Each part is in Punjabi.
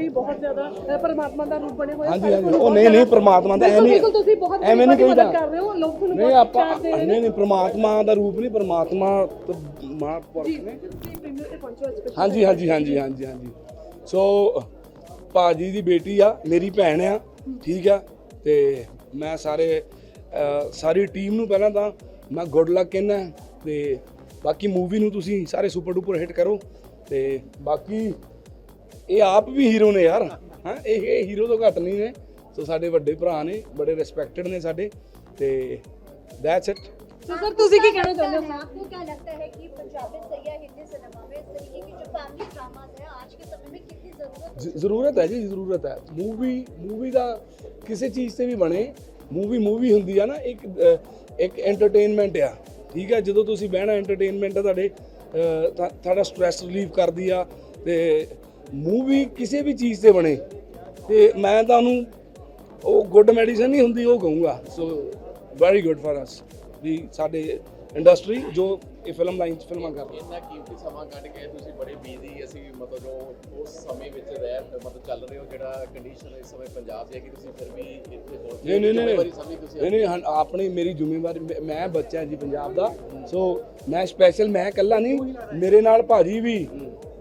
ਲਈ ਬਹੁਤ ਜ਼ਿਆਦਾ ਪਰਮਾਤਮਾ ਦਾ ਰੂਪ ਬਣੇ ਹੋਏ ਹੋ। ਹਾਂਜੀ ਹਾਂਜੀ। ਉਹ ਨਹੀਂ ਨਹੀਂ ਪ੍ਰਮਾਤਮਾ ਦਾ ਐਵੇਂ ਬਿਲਕੁਲ ਤੁਸੀਂ ਬਹੁਤ ਐਵੇਂ ਨਹੀਂ ਕਹੀਦਾ। ਕਰ ਰਹੇ ਹੋ ਲੋਕ ਤੁਹਾਨੂੰ ਨਹੀਂ ਆਪਾਂ ਨਹੀਂ ਨਹੀਂ ਪ੍ਰਮਾਤਮਾ ਦਾ ਰੂਪ ਨਹੀਂ ਪ੍ਰਮਾਤਮਾ ਮਹਾਂਪੁਰਖ ਨੇ। ਹਾਂਜੀ ਹਾਂਜੀ ਹਾਂਜੀ ਹਾਂਜੀ ਹਾਂਜੀ। ਸੋ ਭਾਜੀ ਦੀ ਬੇਟੀ ਆ ਮੇਰੀ ਭੈਣ ਆ ਠੀਕ ਆ ਤੇ ਮੈਂ ਸਾਰੇ ਸਾਰੀ ਟੀਮ ਨੂੰ ਪਹਿਲਾਂ ਤਾਂ ਮੈਂ ਗੁੱਡ ਲੱਕ ਕਹਿੰਦਾ ਤੇ ਬਾਕੀ ਮੂਵੀ ਨੂੰ ਤੁਸੀਂ ਸਾਰੇ ਸੁਪਰ ਡੂਪਰ ਹਿੱਟ ਕਰੋ ਤੇ ਬਾਕੀ ਇਹ ਆਪ ਵੀ ਹੀਰੋ ਨੇ ਯਾਰ ਹਾਂ ਇਹ ਇਹ ਹੀਰੋ ਤੋਂ ਘੱਟ ਨਹੀਂ ਨੇ ਸੋ ਸਾਡੇ ਵੱਡੇ ਭਰਾ ਨੇ ਬੜੇ ਰਿਸਪੈਕਟਡ ਨੇ ਸਾਡੇ ਤੇ ਦੈਟਸ ਇਟ ਸੋ ਸਰ ਤੁਸੀਂ ਕੀ ਕਹਿਣਾ ਚਾਹੁੰਦੇ ਹੋ आपको क्या लगता है कि पंजाबी सही है हिंदी सिनेमा में इस तरीके की जो फैमिली ड्रामास है आज के समय में कितनी जरूरत ਜ਼- ਜ਼ਰੂਰਤ ਹੈ ਜੀ ਜ਼ਰੂਰਤ ਹੈ ਮੂਵੀ ਮੂਵੀ ਦਾ ਕਿਸੇ ਚੀਜ਼ ਤੇ ਵੀ ਬਣੇ ਮੂਵੀ ਮੂਵੀ ਹੁੰਦੀ ਆ ਨਾ ਇੱਕ ਅ, ਇੱਕ ਐਂਟਰਟੇਨਮੈਂਟ ਆ ਠੀਕ ਹੈ ਜਦੋਂ ਤੁਸੀਂ ਬਹਿਣਾ ਐਂਟਰਟੇਨਮੈਂਟ ਆ ਤੁਹਾਡੇ ਅ, ਤੁਹਾ- ਤੁਹਾਡਾ ਸਟ੍ਰੈਸ ਰਿਲੀਵ ਕਰਦੀ ਆ ਤੇ ਮੂਵੀ ਕਿਸੇ ਵੀ ਚੀਜ਼ ਤੇ ਬਣੇ ਤੇ ਮੈਂ ਤੁਹਾਨੂੰ ਉਹ ਗੁੱਡ ਮੈਡੀਸਨ ਨਹੀਂ ਹੁੰਦੀ ਉਹ ਕਹੂੰਗਾ। So very good for us ਵੀ ਸਾਡੇ ਇੰਡਸਟਰੀ ਜੋ ਇਹ ਫਿਲਮ ਲਾਈਨ 'ਚ ਫਿਲਮਾਂ ਕਰ ਰਹੀ। ਹੈ ਇੰਨਾ ਕੀਮਤੀ ਸਮਾਂ ਕੱਢ ਕੇ ਤੁਸੀਂ ਬੜੇ ਬੀਜ਼ੀ ਅਸੀਂ ਮਤਲਬ ਜੋ ਉਸ ਸਮੇਂ ਵਿੱਚ ਰਹਿ ਮਤਲਬ ਚੱਲ ਰਹੇ ਹੋ ਜਿਹੜਾ ਕੰਡੀਸ਼ਨ ਇਸ ਸਮੇਂ ਪੰਜਾਬ ਦੀ ਹੈ ਕਿ ਤੁਸੀਂ ਫਿਰ ਵੀ ਇੱਥੇ ਪਹੁੰਚੇ ਨਹੀਂ ਨਹੀਂ ਨਹੀਂ ਨਹੀਂ। ਨਹੀਂ ਹਾਂ, ਆਪਣੀ ਮੇਰੀ ਜ਼ਿੰਮੇਵਾਰੀ ਮੈਂ- ਮੈਂ ਬੱਚਾ ਜੀ ਪੰਜਾਬ ਦਾ। ਸੋ ਮੈਂ ਸਪੈਸ਼ਲ ਮੈਂ ਇਕੱਲਾ ਨਹੀਂ ਮੇਰੇ ਨਾਲ ਭਾਜੀ ਵੀ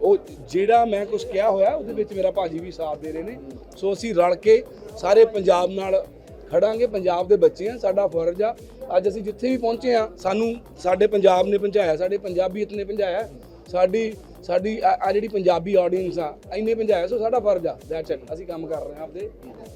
ਉਹ ਜਿਹੜਾ ਮੈਂ ਕੁਝ ਕਿਹਾ ਹੋਇਆ, ਉਹਦੇ ਵਿੱਚ ਮੇਰਾ ਭਾਜੀ ਵੀ ਸਾਥ ਦੇ ਰਹੇ ਨੇ। ਸੋ ਅਸੀਂ ਰਲ ਕੇ ਸਾਰੇ ਪੰਜਾਬ ਨਾਲ ਖੜਾਂਗੇ, ਪੰਜਾਬ ਦੇ ਬੱਚੇ ਆ, ਸਾਡਾ ਫਰਜ਼ ਆ। ਅੱਜ ਅਸੀਂ ਜਿੱਥੇ ਵੀ ਪਹੁੰਚੇ ਆ, ਸਾਨੂੰ ਸਾਡੇ ਪੰਜਾਬ ਨੇ ਪਹੁੰਚਾਇਆ ਸਾਡੇ ਪੰਜਾਬੀਅਤ ਨੇ ਪਹੁੰਚਾਇਆ ਸਾਡੀ ਸਾਡੀ ਆ ਆ ਜਿਹੜੀ ਪੰਜਾਬੀ ਆਡੀਅנס ਆ, ਇੰਨੇ ਪਹੁੰਚਾਇਆ ਸੋ ਸਾਡਾ ਫਰਜ਼ ਆ। ਦੈਟਸ ਇਟ ਅਸੀਂ ਕੰਮ ਕਰ ਰਹੇ ਹਾਂ ਆਪਦੇ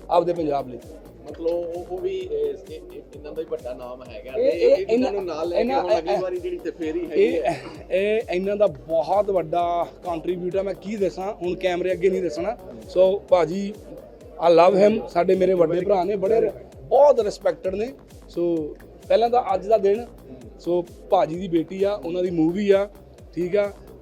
ਆਪਦੇ ਪੰਜਾਬ ਲਈ। ਮਤਲਬ ਉਹ ਉਹ ਵੀ ਇਹ- ਇਹ- ਇਹ- ਇਹਨਾਂ ਦਾ ਹੀ ਵੱਡਾ ਨਾਮ ਹੈਗਾ ਤੇ ਇਹ- ਇਹ- ਇਹ ਇਹਨਾਂ ਨੂੰ ਨਾਲ ਲੈ ਕੇ ਇਹਨਾਂ- ਹੁਣ ਅਗਲੀ ਵਾਰੀ ਜਿਹੜੀ ਤੇ ਫੇਰੀ ਹੈਗੀ ਇਹ ਹੈ। ਇਹ ਇਹਨਾਂ ਦਾ ਬਹੁਤ ਵੱਡਾ ਕੰਟਰੀਬਿਊਟ ਹੈ ਮੈਂ ਕੀ ਦੱਸਾਂ? ਹੁਣ ਕੈਮਰੇ ਅੱਗੇ ਨਹੀਂ ਦੱਸਣਾ। ਸੋ ਭਾਜੀ ਆ ਲਵ ਹਿਮ ਸਾਡੇ ਮੇਰੇ ਵੱਡੇ ਭਰਾ ਨੇ ਬੜੇ ਬਹੁਤ ਰਿਸਪੈਕਟਡ ਨੇ। ਸੋ ਪਹਿਲਾਂ ਤਾਂ ਅੱਜ ਦਾ ਦਿਨ। ਸੋ ਭਾਜੀ ਦੀ ਬੇਟੀ ਆ ਉਹਨਾਂ ਦੀ ਮੂਵੀ ਆ। ਠੀਕ ਆ?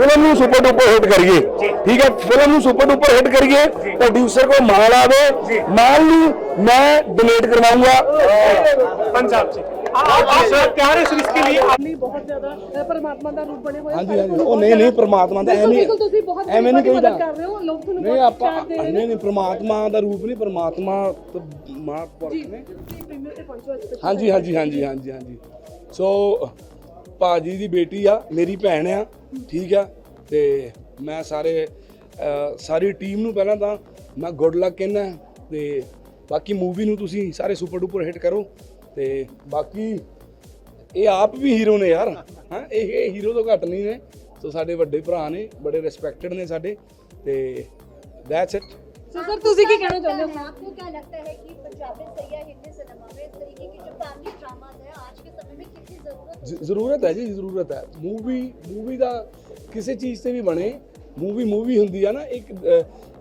ਫਿਲਮ ਨੂੰ ਸੁਪਰ ਡੂਪਰ ਹਿੱਟ ਕਰੀਏ। ਠੀਕ ਹੈ? ਫਿਲਮ ਨੂੰ ਸੁਪਰ ਡੂਪਰ ਹਿੱਟ ਕਰੀਏ ਪ੍ਰੋਡਿਊਸਰ ਕੋ ਮਾਲ ਆਵੇ। ਮਾਲ ਨੂੰ ਮੈਂ ਡੋਨੇਟ ਕਰਵਾਉਂਗਾ। ਪੰਜਾਬ ਸੇ ਆਪ ਸਰ ਪਿਆਰ ਇਸ ਰਿਸਕ ਲਈ? ਆਪਣੀ ਬਹੁਤ ਜ਼ਿਆਦਾ ਪਰਮਾਤਮਾ ਦਾ ਰੂਪ ਬਣੇ ਹੋਏ ਹਾਂਜੀ ਹਾਂਜੀ। ਉਹ ਨਹੀਂ ਨਹੀਂ ਪਰਮਾਤਮਾ ਦਾ ਐਵੇਂ ਨਹੀਂ ਕਹੀਦਾ ਕਰ ਰਹੇ ਹੋ ਲੋਕ ਤੁਹਾਨੂੰ ਨਹੀਂ ਆਪਾਂ ਨਹੀਂ ਨਹੀਂ ਪਰਮਾਤਮਾ ਦਾ ਰੂਪ ਨਹੀਂ ਪਰਮਾਤਮਾ ਸੋ ਭਾਜੀ ਦੀ ਬੇਟੀ ਆ ਮੇਰੀ ਭੈਣ ਆ ਠੀਕ ਆ? ਤੇ ਮੈਂ ਸਾਰੇ ਅ, ਸਾਰੀ ਟੀਮ ਨੂੰ ਪਹਿਲਾਂ ਤਾਂ ਮੈਂ ਗੁੱਡ ਲੱਕ ਕਹਿੰਦਾ ਤੇ ਬਾਕੀ ਮੂਵੀ ਨੂੰ ਤੁਸੀਂ ਸਾਰੇ ਸੁਪਰ ਡੂਪਰ ਹਿੱਟ ਕਰੋ ਤੇ ਬਾਕੀ ਇਹ ਆਪ ਵੀ ਹੀਰੋ ਨੇ ਯਾਰ ਹਾਂ? ਇਹ ਇਹ ਹੀਰੋ ਤੋਂ ਘੱਟ ਨਹੀਂ ਨੇ ਸੋ ਸਾਡੇ ਵੱਡੇ ਭਰਾ ਨੇ ਬੜੇ ਰਿਸਪੈਕਟਡ ਨੇ ਸਾਡੇ ਤੇ ਦੈਟਸ ਇਟ सो सर तुसी की कहना चाहते हो आपको क्या लगता है कि पंजाबी सही है हिंदी सिनेमा में इस तरीके की जो फैमिली ड्रामास है आज के समय में कितनी जरूरत है? जरूरत है जी जरूरत है। मूवी ਦਾ ਕਿਸੇ ਚੀਜ਼ ਤੇ ਵੀ ਬਣੇ ਮੂਵੀ ਮੂਵੀ ਹੁੰਦੀ ਆ ਨਾ ਇੱਕ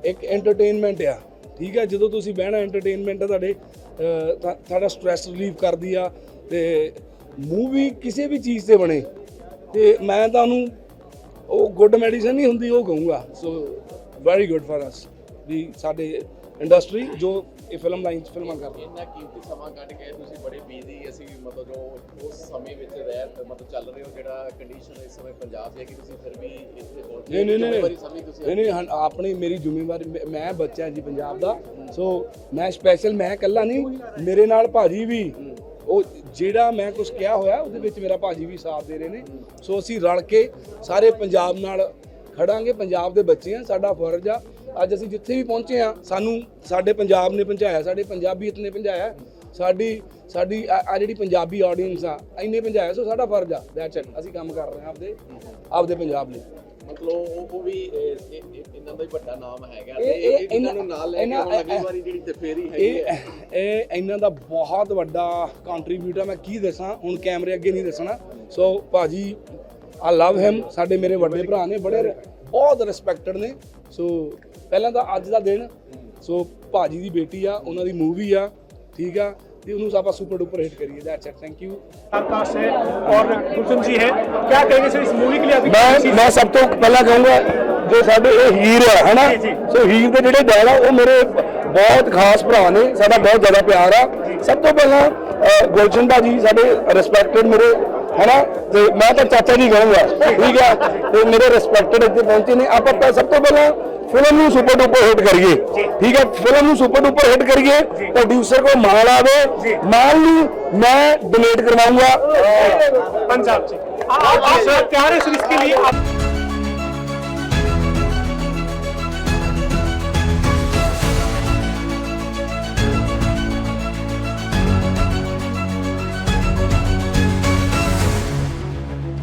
ਇੱਕ ਐਂਟਰਟੇਨਮੈਂਟ ਆ ਠੀਕ ਹੈ ਜਦੋਂ ਤੁਸੀਂ ਬਹਿਣਾ ਐਂਟਰਟੇਨਮੈਂਟ ਆ ਤੁਹਾਡੇ ਤੁਹਾਡਾ ਸਟ्रेस ਰਿਲੀਫ ਕਰਦੀ ਆ ਤੇ ਮੂਵੀ ਕਿਸੇ ਵੀ ਚੀਜ਼ ਤੇ ਬਣੇ ਤੇ ਮੈਂ ਤੁਹਾਨੂੰ ਉਹ ਗੁੱਡ ਮੈਡੀਸਨ ਨਹੀਂ ਹੁੰਦੀ ਉਹ ਕਹੂੰਗਾ so very good for us ਵੀ ਸਾਡੇ ਇੰਡਸਟਰੀ ਜੋ ਇਹ ਫਿਲਮ ਲਾਈਨ 'ਚ ਫਿਲਮਾਂ ਕਰ ਰਹੀ ਹੈ। ਇੰਨਾ ਕੀਮਤੀ ਸਮਾਂ ਕੱਢ ਕੇ ਤੁਸੀਂ ਬੜੇ ਬੀਜ਼ੀ ਅਸੀਂ ਮਤਲਬ ਜੋ ਉਸ ਸਮੇਂ ਵਿੱਚ ਰਹਿ ਮਤਲਬ ਚੱਲ ਰਹੇ ਹੋ ਜਿਹੜਾ ਕੰਡੀਸ਼ਨ ਇਸ ਸਮੇਂ ਪੰਜਾਬ ਦੀ ਹੈ ਕਿ ਤੁਸੀਂ ਫਿਰ ਵੀ ਇੱਥੇ ਪਹੁੰਚੇ ਨਹੀਂ ਨਹੀਂ ਨਹੀਂ ਨਹੀਂ ਆਪਣੀ ਮੇਰੀ ਜ਼ਿੰਮੇਵਾਰੀ ਮੈਂ ਬੱਚਾ ਜੀ ਪੰਜਾਬ ਦਾ ਸੋ ਮੈਂ ਸਪੈਸ਼ਲ ਮੈਂ ਇਕੱਲਾ ਨਹੀਂ ਮੇਰੇ ਨਾਲ ਭਾਜੀ ਵੀ ਉਹ ਜਿਹੜਾ ਮੈਂ ਕੁਝ ਕਿਹਾ ਹੋਇਆ ਉਹਦੇ ਵਿੱਚ ਮੇਰਾ ਭਾਜੀ ਵੀ ਸਾਥ ਦੇ ਰਹੇ ਨੇ। ਸੋ ਅਸੀਂ ਰਲ ਕੇ ਸਾਰੇ ਪੰਜਾਬ ਨਾਲ ਖੜਾਂਗੇ ਪੰਜਾਬ ਦੇ ਬੱਚੇ ਆ ਸਾਡਾ ਫਰਜ਼ ਆ ਅੱਜ ਅਸੀਂ ਜਿੱਥੇ ਵੀ ਪਹੁੰਚੇ ਆ ਸਾਨੂੰ ਸਾਡੇ ਪੰਜਾਬ ਨੇ ਪਹੁੰਚਾਇਆ ਸਾਡੇ ਪੰਜਾਬੀਅਤ ਨੇ ਪਹੁੰਚਾਇਆ ਸਾਡੀ ਸਾਡੀ ਆ ਆ ਜਿਹੜੀ ਪੰਜਾਬੀ ਆਡੀਅנס ਆ ਇੰਨੇ ਪਹੁੰਚਾਇਆ ਸੋ ਸਾਡਾ ਫਰਜ਼ ਆ। ਦੈਟਸ ਇਟ ਅਸੀਂ ਕੰਮ ਕਰ ਰਹੇ ਹਾਂ ਆਪਦੇ ਆਪਦੇ ਪੰਜਾਬ ਲਈ। ਮਤਲਬ ਉਹ ਉਹ ਵੀ ਇਹ- ਇਹ- ਇਹ- ਇਹਨਾਂ ਦਾ ਹੀ ਵੱਡਾ ਨਾਮ ਹੈਗਾ ਤੇ ਇਹ- ਇਹ- ਇਹ- ਇਹਨਾਂ ਨੂੰ ਨਾਲ ਲੈ ਕੇ ਹੁਣ ਅਗਲੀ ਵਾਰੀ ਜਿਹੜੀ ਤੇ ਫੇਰੀ ਹੈਗੀ ਹੈ। ਇਹ ਇਹਨਾਂ ਦਾ ਬਹੁਤ ਵੱਡਾ ਕੰਟਰੀਬਿਊਟ ਹੈ ਮੈਂ ਕੀ ਦੱਸਾਂ ਹੁਣ ਕੈਮਰੇ ਅੱਗੇ ਨਹੀਂ ਦੱਸਣਾ। ਸੋ ਭਾਜੀ ਆ ਲਵ ਹਿਮ ਸਾਡੇ ਮੇਰੇ ਵੱਡੇ ਭਰਾ ਨੇ ਬੜੇ ਬਹੁਤ ਰਿਸਪੈਕਟਡ ਨੇ। ਸੋ ਪਹਿਲਾਂ ਤਾਂ ਅੱਜ ਦਾ ਦਿਨ ਸੋ ਭਾਜੀ ਦੀ ਬੇਟੀ ਆ ਉਹਨਾਂ ਦੀ ਮੂਵੀ ਆ ਠੀਕ ਆ ਤੇ ਉਹਨੂੰ ਆਪਾਂ ਸੁਪਰ ਡੁਪਰ ਹਿੱਟ ਕਰੀਏ that's it thank you Akash ਹੈ ਔਰ ਗੁਰਜਨ ਜੀ ਹੈ ਕੀ ਕਹੇਗੇ ਸਰ ਇਸ ਮੂਵੀ ਕੇ ਲਈ ਅਭੀ ਮੈਂ ਮੈਂ ਸਭ ਤੋਂ ਪਹਿਲਾਂ ਕਹੂੰਗਾ ਜੋ ਸਾਡੇ ਇਹ ਹੀਰ ਆ ਹਨਾ ਸੋ ਹੀਰ ਦੇ ਜਿਹੜੇ ਡਾਇਲ ਆ ਉਹ ਮੇਰੇ ਬਹੁਤ ਖਾਸ ਭਰਾ ਨੇ ਸਾਡਾ ਬਹੁਤ ਜ਼ਿਆਦਾ ਪਿਆਰ ਆ ਸਭ ਤੋਂ ਪਹਿਲਾਂ ਗੁਰਜਨ ਦਾ ਜੀ ਸਾਡੇ ਰਿਸਪੈਕਟਡ ਮੇਰੇ ਹੈਨਾ ਤੇ ਮੈਂ ਤਾਂ ਚਾਚਾ ਜੀ ਕਹੂੰਗਾ ਠੀਕ ਆ ਤੇ ਮੇਰੇ ਰਿਸਪੈਕਟਡ ਇੱਥੇ ਪਹੁੰਚੇ ਨੇ ਆਪਾਂ ਸਭ ਤੋਂ ਪਹਿਲਾਂ ਫਿਲਮ ਨੂੰ ਸੁਪਰ ਡੁਪਰ ਹਿੱਟ ਕਰੀਏ ਠੀਕ ਹੈ ਫਿਲਮ ਨੂੰ ਸੁਪਰ ਡੁਪਰ ਹਿੱਟ ਕਰੀਏ ਪ੍ਰੋਡਿਊਸਰ ਕੋ ਮਾਲ ਆਵੇ ਮਾਲ ਨੂੰ ਮੈਂ ਡੋਨੇਟ ਕਰਵਾਉਂਗਾ पंजाब से आप आप सर तैयार है सर इसके लिए आप